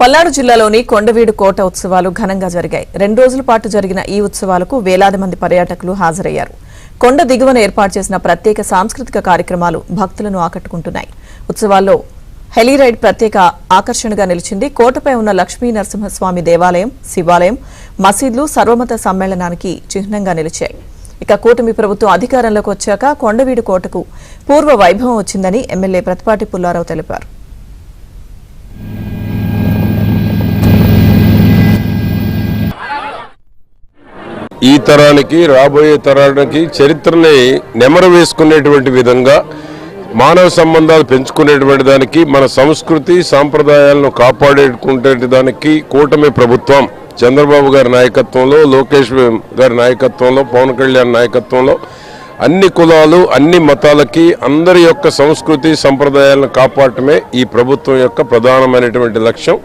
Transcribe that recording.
పల్నాడు జిల్లాలోని కొండవీడు కోట ఉత్సవాలు ఘనంగా జరిగాయి. రెండు రోజుల పాటు జరిగిన ఈ ఉత్సవాలకు వేలాది మంది పర్యాటకులు హాజరయ్యారు. కొండ దిగువన ఏర్పాటు చేసిన ప్రత్యేక సాంస్కృతిక కార్యక్రమాలు భక్తులను ఆకట్టుకుంటున్నాయి. ఉత్సవాల్లో హెలీరైడ్ ప్రత్యేక ఆకర్షణగా నిలిచింది. కోటపై ఉన్న లక్ష్మీ నరసింహస్వామి దేవాలయం శివాలయం మసీద్లు సర్వమత సమ్మేళనానికి చిహ్నంగా నిలిచాయి. ఇక కూటమి ప్రభుత్వం అధికారంలోకి వచ్చాక కొండవీడు కోటకు పూర్వ వైభవం వచ్చిందని ఎమ్మెల్యే ప్రతిపాటి పుల్లారావు తెలిపారు. ఈ తరానికి రాబోయే తరానికి చరిత్రని నెమరు వేసుకునేటువంటి విధంగా మానవ సంబంధాలు పెంచుకునేటువంటి దానికి మన సంస్కృతి సాంప్రదాయాలను కాపాడేటుకునే దానికి కూటమి ప్రభుత్వం చంద్రబాబు గారి నాయకత్వంలో లోకేష్ గారి నాయకత్వంలో పవన్ కళ్యాణ్ నాయకత్వంలో అన్ని కులాలు అన్ని మతాలకి అందరి యొక్క సంస్కృతి సంప్రదాయాలను కాపాడటమే ఈ ప్రభుత్వం యొక్క ప్రధానమైనటువంటి లక్ష్యం.